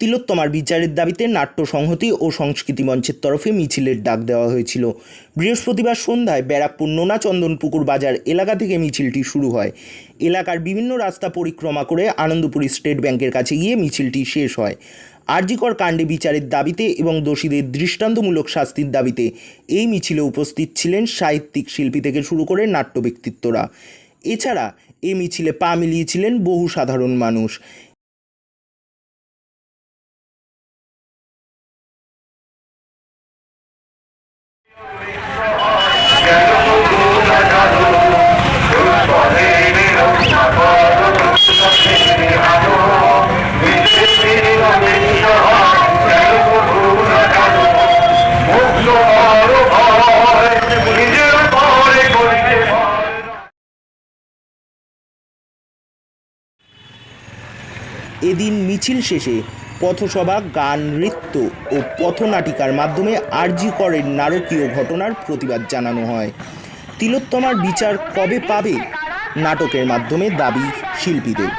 তিলোত্তমার বিচারের দাবিতে নাট্য সংহতি ও সংস্কৃতি মঞ্চের তরফে মিছিলের ডাক দেওয়া হয়েছিল। বৃহস্পতিবার সন্ধ্যায় ব্যারাকপুর নোনা চন্দনপুকুর বাজার এলাকা থেকে মিছিলটি শুরু হয়। এলাকার বিভিন্ন রাস্তা পরিক্রমা করে আনন্দপুর স্টেট ব্যাংকের কাছে গিয়ে মিছিলটি শেষ হয়। আরজিকর কাণ্ডে বিচারের দাবিতে এবং দোষীদের দৃষ্টান্তমূলক শাস্তির দাবিতে এই মিছিলে উপস্থিত ছিলেন সাহিত্যিক শিল্পী থেকে শুরু করে নাট্য ব্যক্তিত্বরা। এছাড়া এই মিছিলে পা মিলিয়েছিলেন বহু সাধারণ মানুষ। এদিন মিছিল শেষে পথসভা, গান, নৃত্য ও পথনাটিকার মাধ্যমে আরজি করের নারকীয় ঘটনার প্রতিবাদ জানানো হয়। তিলোত্তমার বিচার কবে পাবে? নাটকের মাধ্যমে দাবি শিল্পীদের।